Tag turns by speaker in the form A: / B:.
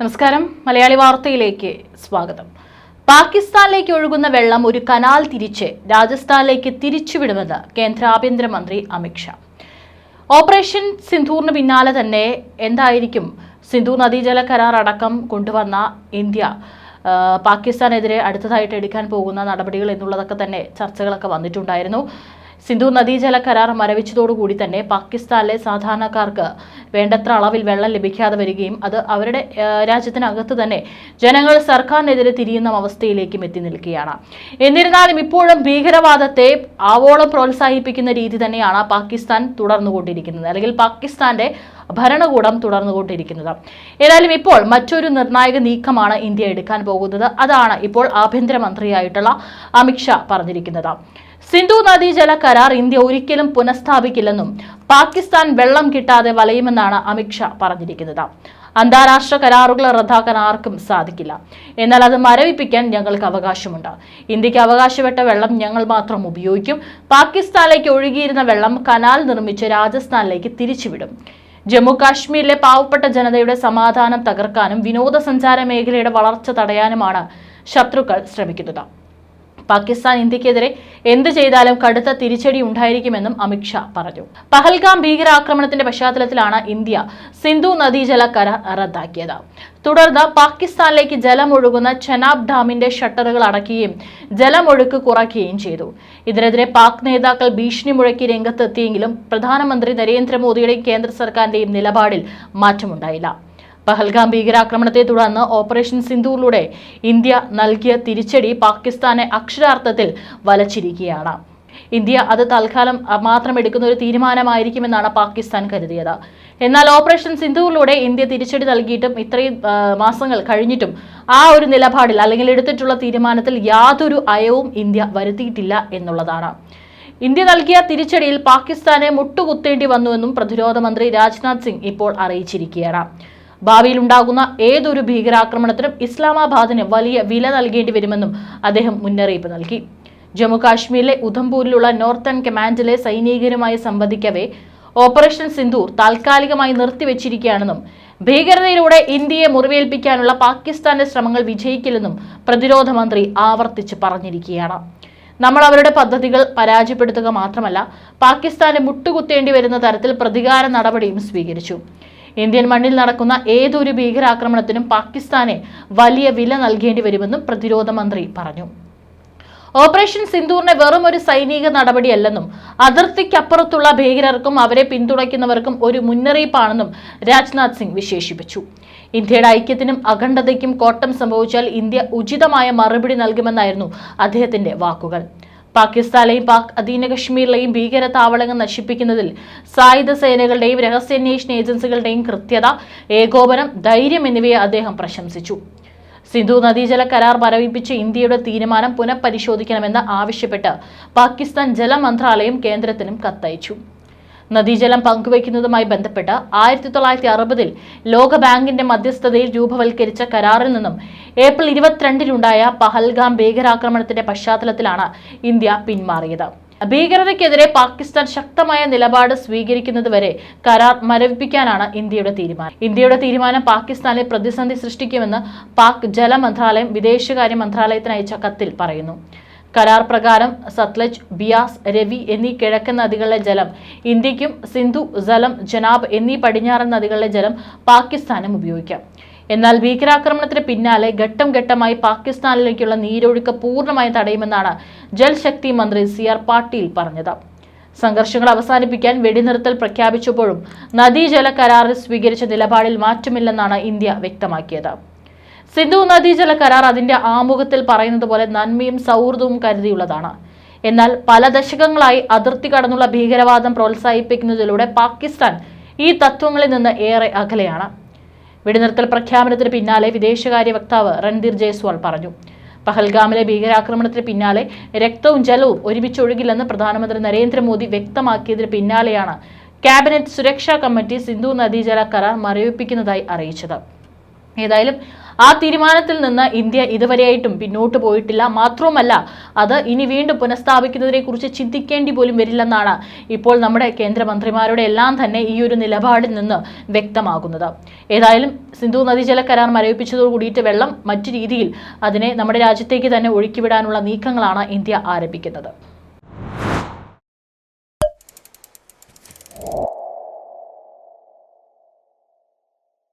A: നമസ്കാരം. മലയാളി വാർത്തയിലേക്ക് സ്വാഗതം. പാകിസ്ഥാനിലേക്ക് ഒഴുകുന്ന വെള്ളം ഒരു കനാൽ തിരിച്ച് രാജസ്ഥാനിലേക്ക് തിരിച്ചുവിടുമെന്ന് കേന്ദ്ര ആഭ്യന്തരമന്ത്രി അമിത്ഷാ ഓപ്പറേഷൻ സിന്ധൂറിന് പിന്നാലെ തന്നെ എന്തായിരിക്കും? സിന്ധു നദീജല കരാർ അടക്കം കൊണ്ടുവന്ന ഇന്ത്യ പാകിസ്ഥാനെതിരെ അടുത്തതായിട്ട് എടുക്കാൻ പോകുന്ന നടപടികൾ എന്നുള്ളതൊക്കെ തന്നെ ചർച്ചകളൊക്കെ വന്നിട്ടുണ്ടായിരുന്നു. സിന്ധു നദീജല കരാർ മരവിച്ചതോടുകൂടി തന്നെ പാകിസ്ഥാനിലെ സാധാരണക്കാർക്ക് വേണ്ടത്ര അളവിൽ വെള്ളം ലഭിക്കാതെ വരികയും അത് അവരുടെ രാജ്യത്തിനകത്ത് തന്നെ ജനങ്ങൾ സർക്കാരിനെതിരെ തിരിയുന്ന അവസ്ഥയിലേക്കും എത്തി നിൽക്കുകയാണ്. എന്നിരുന്നാലും ഇപ്പോഴും ഭീകരവാദത്തെ ആവോളം പ്രോത്സാഹിപ്പിക്കുന്ന രീതി തന്നെയാണ് പാകിസ്ഥാൻ തുടർന്നുകൊണ്ടിരിക്കുന്നത്. അല്ലെങ്കിൽ പാകിസ്ഥാന്റെ ഭരണകൂടം തുടർന്നുകൊണ്ടിരിക്കുന്നത്. ഏതായാലും ഇപ്പോൾ മറ്റൊരു നിർണായക നീക്കമാണ് ഇന്ത്യ എടുക്കാൻ പോകുന്നത്. അതാണ് ഇപ്പോൾ ആഭ്യന്തരമന്ത്രിയായിട്ടുള്ള അമിത്ഷാ പറഞ്ഞിരിക്കുന്നത്. സിന്ധു നദീജല കരാർ ഇന്ത്യ ഒരിക്കലും പുനഃസ്ഥാപിക്കില്ലെന്നും പാകിസ്ഥാൻ വെള്ളം കിട്ടാതെ വലയുമെന്നാണ് അമിത്ഷാ പറഞ്ഞിരിക്കുന്നത്. അന്താരാഷ്ട്ര കരാറുകൾ റദ്ദാക്കാൻ ആർക്കും സാധിക്കില്ല. എന്നാൽ അത് മരവിപ്പിക്കാൻ ഞങ്ങൾക്ക് അവകാശമുണ്ട്. ഇന്ത്യയ്ക്ക് അവകാശപ്പെട്ട വെള്ളം ഞങ്ങൾ മാത്രം ഉപയോഗിക്കും. പാകിസ്ഥാനിലേക്ക് ഒഴുകിയിരുന്ന വെള്ളം കനാൽ നിർമ്മിച്ച് രാജസ്ഥാനിലേക്ക് തിരിച്ചുവിടും. ജമ്മു കാശ്മീരിലെ പാവപ്പെട്ട ജനതയുടെ സമാധാനം തകർക്കാനും വിനോദസഞ്ചാര മേഖലയുടെ വളർച്ച തടയാനുമാണ് ശത്രുക്കൾ ശ്രമിക്കുന്നത്. പാകിസ്ഥാൻ ഇന്ത്യക്കെതിരെ എന്ത് ചെയ്താലും കടുത്ത തിരിച്ചടി ഉണ്ടായിരിക്കുമെന്നും അമിത്ഷാ പറഞ്ഞു. പഹൽഗാം ഭീകരാക്രമണത്തിന്റെ പശ്ചാത്തലത്തിലാണ് ഇന്ത്യ സിന്ധു നദീജല കരാർ റദ്ദാക്കിയത്. തുടർന്ന് പാകിസ്ഥാനിലേക്ക് ജലമൊഴുകുന്ന ചെനാബ് ഡാമിന്റെ ഷട്ടറുകൾ അടയ്ക്കുകയും ജലമൊഴുക്ക് കുറയ്ക്കുകയും ചെയ്തു. ഇതിനെതിരെ പാക് നേതാക്കൾ ഭീഷണി മുഴക്കി രംഗത്തെത്തിയെങ്കിലും പ്രധാനമന്ത്രി നരേന്ദ്രമോദിയുടെയും കേന്ദ്ര സർക്കാരിന്റെയും നിലപാടിൽ മാറ്റമുണ്ടായില്ല. പഹൽഗാം ഭീകരാക്രമണത്തെ തുടർന്ന് ഓപ്പറേഷൻ സിന്ധുവിലൂടെ ഇന്ത്യ നൽകിയ തിരിച്ചടി പാകിസ്ഥാനെ അക്ഷരാർത്ഥത്തിൽ വലച്ചിരിക്കുകയാണ്. ഇന്ത്യ അത് തൽക്കാലം മാത്രം എടുക്കുന്ന ഒരു തീരുമാനമായിരിക്കുമെന്നാണ് പാകിസ്ഥാൻ കരുതിയത്. എന്നാൽ ഓപ്പറേഷൻ സിന്ധുവിലൂടെ ഇന്ത്യ തിരിച്ചടി നൽകിയിട്ടും ഇത്രയും മാസങ്ങൾ കഴിഞ്ഞിട്ടും ആ ഒരു നിലപാടിൽ അല്ലെങ്കിൽ എടുത്തിട്ടുള്ള തീരുമാനത്തിൽ യാതൊരു അയവും ഇന്ത്യ വരുത്തിയിട്ടില്ല എന്നുള്ളതാണ്. ഇന്ത്യ നൽകിയ തിരിച്ചടിയിൽ പാകിസ്ഥാനെ മുട്ടുകുത്തേണ്ടി വന്നുവെന്നും പ്രതിരോധ മന്ത്രി രാജ്നാഥ് സിംഗ് ഇപ്പോൾ അറിയിച്ചിരിക്കുകയാണ്. ഭാവിയിൽ ഉണ്ടാകുന്ന ഏതൊരു ഭീകരാക്രമണത്തിനും ഇസ്ലാമാബാദിന് വലിയ വില നൽകേണ്ടി വരുമെന്നും അദ്ദേഹം മുന്നറിയിപ്പ് നൽകി. ജമ്മു കാശ്മീരിലെ ഉധംപൂരിലുള്ള നോർത്തേൺ കമാൻഡിലെ സൈനികരുമായി സംവദിക്കവേ ഓപ്പറേഷൻ സിന്ധൂർ താൽക്കാലികമായി നിർത്തിവെച്ചിരിക്കുകയാണെന്നും ഭീകരതയിലൂടെ ഇന്ത്യയെ മുറിവേൽപ്പിക്കാനുള്ള പാകിസ്ഥാന്റെ ശ്രമങ്ങൾ വിജയിക്കില്ലെന്നും പ്രതിരോധ മന്ത്രി ആവർത്തിച്ച് പറഞ്ഞിരിക്കുകയാണ്. നമ്മൾ അവരുടെ പദ്ധതികൾ പരാജയപ്പെടുത്തുക മാത്രമല്ല പാകിസ്ഥാനെ മുട്ടുകുത്തേണ്ടി വരുന്ന തരത്തിൽ പ്രതികാര നടപടിയും സ്വീകരിച്ചു. ഇന്ത്യൻ മണ്ണിൽ നടക്കുന്ന ഏതൊരു ഭീകരാക്രമണത്തിനും പാകിസ്ഥാനെ വലിയ വില നൽകേണ്ടി വരുമെന്നും പ്രതിരോധ മന്ത്രി പറഞ്ഞു. ഓപ്പറേഷൻ സിന്ദൂറിനെ വെറും ഒരു സൈനിക നടപടിയല്ലെന്നും അതിർത്തിക്കപ്പുറത്തുള്ള ഭീകരർക്കും അവരെ പിന്തുണയ്ക്കുന്നവർക്കും ഒരു മുന്നറിയിപ്പാണെന്നും രാജ്നാഥ് സിംഗ് വിശേഷിപ്പിച്ചു. ഇന്ത്യയുടെ ഐക്യത്തിനും അഖണ്ഡതയ്ക്കും കോട്ടം സംഭവിച്ചാൽ ഇന്ത്യ ഉചിതമായ മറുപടി നൽകുമെന്നായിരുന്നു അദ്ദേഹത്തിന്റെ വാക്കുകൾ. പാകിസ്ഥാനിലെയും പാക് അധീന കശ്മീരിലെയും ഭീകര താവളങ്ങൾ നശിപ്പിക്കുന്നതിൽ സായുധ സേനകളുടെയും രഹസ്യാന്വേഷണ ഏജൻസികളുടെയും കൃത്യത ഏകോപനം ധൈര്യം എന്നിവയെ അദ്ദേഹം പ്രശംസിച്ചു. സിന്ധു നദീജല കരാർ മരവിപ്പിച്ച് ഇന്ത്യയുടെ തീരുമാനം പുനഃപരിശോധിക്കണമെന്ന് ആവശ്യപ്പെട്ട് പാകിസ്ഥാൻ ജലമന്ത്രാലയം കേന്ദ്രത്തിനും കത്തയച്ചു. നദീജലം പങ്കുവയ്ക്കുന്നതുമായി ബന്ധപ്പെട്ട് ആയിരത്തി തൊള്ളായിരത്തി അറുപതിൽ ലോകബാങ്കിന്റെ മധ്യസ്ഥതയിൽ രൂപവൽക്കരിച്ച കരാറിൽ നിന്നും ഏപ്രിൽ ഇരുപത്തിരണ്ടിലുണ്ടായ പഹൽഗാം ഭീകരാക്രമണത്തിന്റെ പശ്ചാത്തലത്തിലാണ് ഇന്ത്യ പിന്മാറിയത്. ഭീകരതയ്ക്കെതിരെ പാകിസ്ഥാൻ ശക്തമായ നിലപാട് സ്വീകരിക്കുന്നതുവരെ കരാർ മരവിപ്പിക്കാനാണ് ഇന്ത്യയുടെ തീരുമാനം. ഇന്ത്യയുടെ തീരുമാനം പാകിസ്ഥാനിൽ പ്രതിസന്ധി സൃഷ്ടിക്കുമെന്ന് പാക് ജലമന്ത്രാലയം വിദേശകാര്യ മന്ത്രാലയത്തിന് അയച്ച കത്തിൽ പറയുന്നു. കരാർ പ്രകാരം സത്ലജ് ബിയാസ് രവി എന്നീ കിഴക്കൻ നദികളിലെ ജലം ഇന്ത്യക്കും സിന്ധു ജലം ജനാബ് എന്നീ പടിഞ്ഞാറൻ നദികളിലെ ജലം പാകിസ്ഥാനും ഉപയോഗിക്കാം. എന്നാൽ ഭീകരാക്രമണത്തിന് പിന്നാലെ ഘട്ടം ഘട്ടമായി പാകിസ്ഥാനിലേക്കുള്ള നീരൊഴുക്ക് പൂർണമായി തടയുമെന്നാണ് ജൽശക്തി മന്ത്രി സി ആർ പാട്ടീൽ പറഞ്ഞത്. സംഘർഷങ്ങൾ അവസാനിപ്പിക്കാൻ വെടിനിർത്തൽ പ്രഖ്യാപിച്ചപ്പോഴും നദീജല കരാറിൽ സ്വീകരിച്ച നിലപാടിൽ മാറ്റമില്ലെന്നാണ് ഇന്ത്യ വ്യക്തമാക്കിയത്. സിന്ധു നദീജല കരാർ അതിന്റെ ആമുഖത്തിൽ പറയുന്നത് പോലെ നന്മയും സൗഹൃദവും കരുതിയുള്ളതാണ്. എന്നാൽ പല ദശകങ്ങളായി അതിർത്തി കടന്നുള്ള ഭീകരവാദം പ്രോത്സാഹിപ്പിക്കുന്നതിലൂടെ പാകിസ്ഥാൻ ഈ തത്വങ്ങളിൽ നിന്ന് ഏറെ അകലെയാണ്. വെടിനിർത്തൽ പ്രഖ്യാപനത്തിന് പിന്നാലെ വിദേശകാര്യ വക്താവ് രൺധീർ ജയ്സ്വാൾ പറഞ്ഞു. പഹൽഗാമിലെ ഭീകരാക്രമണത്തിന് പിന്നാലെ രക്തവും ജലവും ഒരുമിച്ച് ഒഴുകില്ലെന്ന് പ്രധാനമന്ത്രി നരേന്ദ്രമോദി വ്യക്തമാക്കിയതിന് പിന്നാലെയാണ് ക്യാബിനറ്റ് സുരക്ഷാ കമ്മിറ്റി സിന്ധു നദീജല കരാർ മരവിപ്പിക്കുന്നതായി അറിയിച്ചത്. ഏതായാലും ആ തീരുമാനത്തിൽ നിന്ന് ഇന്ത്യ ഇതുവരെയായിട്ടും പിന്നോട്ട് പോയിട്ടില്ല. മാത്രവുമല്ല അത് ഇനി വീണ്ടും പുനഃസ്ഥാപിക്കുന്നതിനെ കുറിച്ച് ചിന്തിക്കേണ്ടി പോലും വരില്ലെന്നാണ് ഇപ്പോൾ നമ്മുടെ കേന്ദ്രമന്ത്രിമാരുടെ എല്ലാം തന്നെ ഈ ഒരു നിലപാടിൽ നിന്ന് വ്യക്തമാകുന്നത്. ഏതായാലും സിന്ധു നദീജല കരാർ മരവിപ്പിച്ചതോട് കൂടിയിട്ട് വെള്ളം മറ്റു രീതിയിൽ അതിനെ നമ്മുടെ രാജ്യത്തേക്ക് തന്നെ ഒഴുക്കിവിടാനുള്ള നീക്കങ്ങളാണ് ഇന്ത്യ ആരംഭിക്കുന്നത്.